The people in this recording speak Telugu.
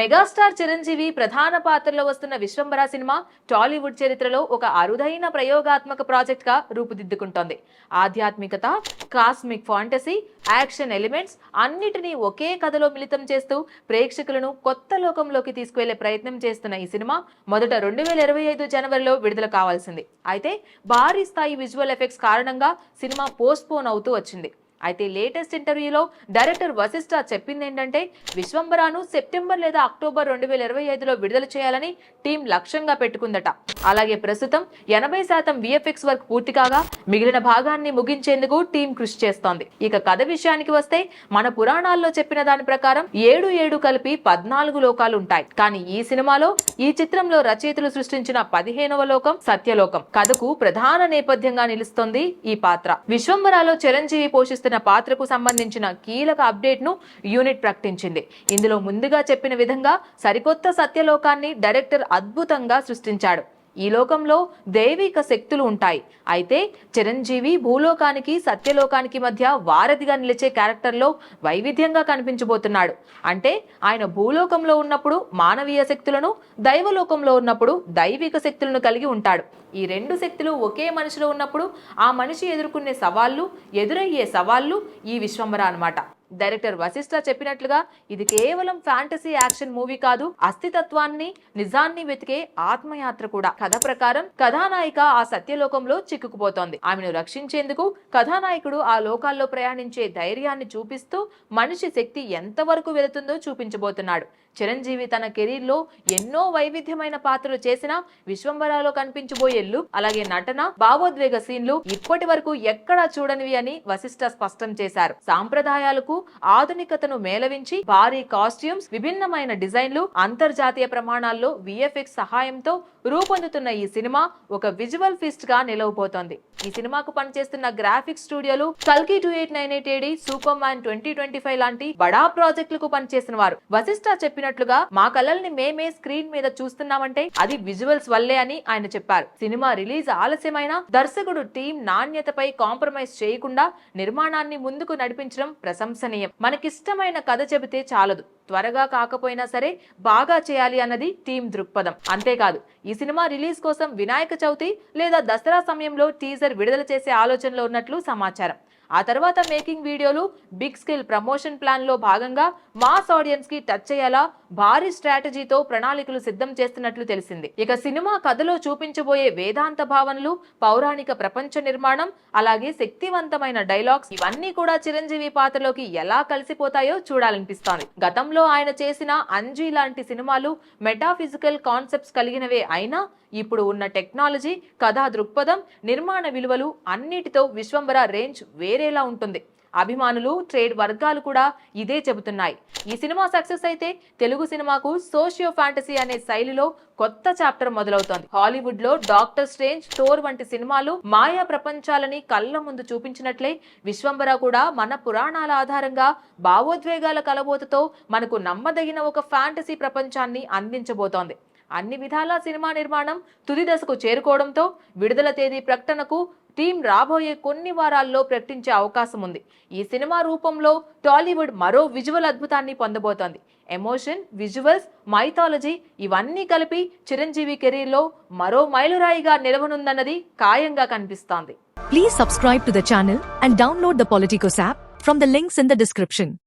మెగాస్టార్ చిరంజీవి ప్రధాన పాత్రలో వస్తున్న విశ్వంబర సినిమా టాలీవుడ్ చరిత్రలో ఒక అరుదైన ప్రయోగాత్మక ప్రాజెక్ట్గా రూపుదిద్దుకుంటోంది. ఆధ్యాత్మికత కాస్మిక్ ఫాంటసీ యాక్షన్ ఎలిమెంట్స్ అన్నిటినీ ఒకే కథలో మిళితం చేస్తూ ప్రేక్షకులను కొత్త లోకంలోకి తీసుకువెళ్ళే ప్రయత్నం చేస్తున్న ఈ సినిమా మొదట రెండు వేల ఇరవై ఐదు జనవరిలో విడుదల కావాల్సింది. అయితే భారీ స్థాయి విజువల్ ఎఫెక్ట్స్ కారణంగా సినిమా పోస్ట్పోన్ అవుతూ వచ్చింది. అయితే లేటెస్ట్ ఇంటర్వ్యూలో డైరెక్టర్ వశిష్ఠ చెప్పింది ఏంటంటే విశ్వంబరాను సెప్టెంబర్ లేదా అక్టోబర్ రెండు వేల ఇరవై ఐదులో విడుదల చేయాలని టీం లక్ష్యంగా పెట్టుకుందట. అలాగే ప్రస్తుతం ఎనభై శాతం విఎఫ్ఎక్స్ వర్క్ పూర్తి కాగా మిగిలిన భాగాన్ని ముగించేందుకు టీం కృషి చేస్తోంది. ఇక కథ విషయానికి వస్తే మన పురాణాల్లో చెప్పిన దాని ప్రకారం ఏడు ఏడు కలిపి పద్నాలుగు లోకాలు ఉంటాయి. కానీ ఈ సినిమాలో ఈ చిత్రంలో రచయితలు సృష్టించిన పదిహేనవ లోకం సత్యలోకం. కథకు ప్రధాన నేపథ్యంగా నిలుస్తోంది ఈ పాత్ర. విశ్వంబరాలో చిరంజీవి పోషిస్తున్న పాత్రకు సంబంధించిన కీలక అప్డేట్ను యూనిట్ ప్రకటించింది. ఇందులో ముందుగా చెప్పిన విధంగా సరికొత్త సత్యలోకాన్ని డైరెక్టర్ అద్భుతంగా సృష్టించాడు. ఈ లోకంలో దైవిక శక్తులు ఉంటాయి. అయితే చిరంజీవి భూలోకానికి సత్యలోకానికి మధ్య వారధిగా నిలిచే క్యారెక్టర్లో వైవిధ్యంగా కనిపించబోతున్నాడు. అంటే ఆయన భూలోకంలో ఉన్నప్పుడు మానవీయ శక్తులను దైవలోకంలో ఉన్నప్పుడు దైవిక శక్తులను కలిగి ఉంటాడు. ఈ రెండు శక్తులు ఒకే మనిషిలో ఉన్నప్పుడు ఆ మనిషి ఎదుర్కొనే సవాళ్ళు ఎదురయ్యే సవాళ్ళు ఈ విశ్వంబర అనమాట డైరెక్టర్ వశిష్ఠ చెప్పినట్లుగా ఇది కేవలం ఫ్యాంటసీ యాక్షన్ మూవీ కాదు అస్థితత్వాన్ని నిజాన్ని వెతికే ఆత్మయాత్ర కూడా. కథ ప్రకారం కథానాయిక ఆ సత్యలోకంలో చిక్కుకుపోతోంది. ఆమెను రక్షించేందుకు కథానాయకుడు ఆ లోకాల్లో ప్రయాణించే ధైర్యాన్ని చూపిస్తూ మనిషి శక్తి ఎంతవరకు వెళుతుందో చూపించబోతున్నాడు. చిరంజీవి తన కెరీర్లో ఎన్నో వైవిధ్యమైన పాత్రలు చేసిన విశ్వంబరాలో కనిపించబోయే లుక్ అలాగే నటన భావోద్వేగ సీన్లు ఇప్పటి వరకు ఎక్కడా చూడనివి అని వశిష్ఠ స్పష్టం చేశారు. సాంప్రదాయాలకు ఆధునికతను మేళవించి భారీ కాస్ట్యూమ్స్ విభిన్నమైన డిజైన్లు అంతర్జాతీయ ప్రమాణాల్లో విఎఫ్ఎక్స్ సహాయంతో రూపొందుతున్న ఈ సినిమా ఒక విజువల్ ఫిస్ట్గా నిలవబోతోంది. ఈ సినిమాకు పనిచేస్తున్న గ్రాఫిక్స్ స్టూడియోలు కల్కి two eight nine eight AD Superman twenty twenty five లాంటి బడా ప్రాజెక్టులకు పనిచేసిన వారు. వశిష్ఠ చెప్పినట్లుగా మా కళల్ని మేమే స్క్రీన్ మీద చూస్తున్నామంటే అది విజువల్స్ వల్లే అని ఆయన చెప్పారు. సినిమా రిలీజ్ ఆలస్యమైన దర్శకుడు టీం నాణ్యతపై కాంప్రమైజ్ చేయకుండా నిర్మాణాన్ని ముందుకు నడిపించడం ప్రశంసనీయం. మనకిష్టమైన కథ చెబితే చాలదు. త్వరగా కాకపోయినా సరే బాగా చేయాలి అన్నది టీం దృక్పథం. అంతేకాదు ఈ సినిమా రిలీజ్ కోసం వినాయక చవితి లేదా దసరా సమయంలో టీజర్ విడుదల చేసే ఆలోచనలో ఉన్నట్లు సమాచారం. ఆ తర్వాత మేకింగ్ వీడియోలు బిగ్ స్కిల్ ప్రమోషన్ ప్లాన్లో భాగంగా మాస్ ఆడియన్స్కి టచ్ చేయాలా భారీ స్ట్రాటజీతో ప్రణాళికలు సిద్ధం చేస్తున్నట్లు తెలిసింది. ఇక సినిమా కథలో చూపించబోయే వేదాంత భావనలు పౌరాణిక ప్రపంచ నిర్మాణం అలాగే శక్తివంతమైన డైలాగ్స్ ఇవన్నీ కూడా చిరంజీవి పాత్రలోకి ఎలా కలిసిపోతాయో చూడాలనిపిస్తోంది. గతంలో ఆయన చేసిన అంజీ లాంటి సినిమాలు మెటాఫిజికల్ కాన్సెప్ట్స్ కలిగినవే అయినా ఇప్పుడు ఉన్న టెక్నాలజీ కథా దృక్పథం నిర్మాణ విలువలు అన్నిటితో విశ్వంబర రేంజ్ వేరేలా ఉంటుంది. అభిమానులు ట్రేడ్ వర్గాలు కూడా ఇదే చెబుతున్నాయి. ఈ సినిమా సక్సెస్ అయితే తెలుగు సినిమాకు సోషియో ఫ్యాంటసీ అనే శైలిలో కొత్త చాప్టర్ మొదలవుతోంది. హాలీవుడ్లో డాక్టర్ స్ట్రేంజ్ టోర్ వంటి సినిమాలు మాయా ప్రపంచాలని కళ్ళ ముందు చూపించినట్లే విశ్వంబర కూడా మన పురాణాల ఆధారంగా భావోద్వేగాల కలబోతతో మనకు నమ్మదగిన ఒక ఫ్యాంటసీ ప్రపంచాన్ని అందించబోతోంది. అన్ని విధాల సినిమా నిర్మాణం తుది దశకు చేరుకోవడంతో విడుదల తేదీ ప్రకటనకు థీమ్ రాబోయే కొన్ని వారాల్లో ప్రకటించే అవకాశం ఉంది. ఈ సినిమా రూపంలో టాలీవుడ్ మరో విజువల్ అద్భుతాన్ని పొందబోతోంది. ఎమోషన్ విజువల్స్ మైథాలజీ ఇవన్నీ కలిపి చిరంజీవి కెరీర్లో మరో మైలురాయిగా నిలవనుందన్నది ఖాయంగా కనిపిస్తోంది. Please subscribe to the channel and download the Politicos app from the links in the description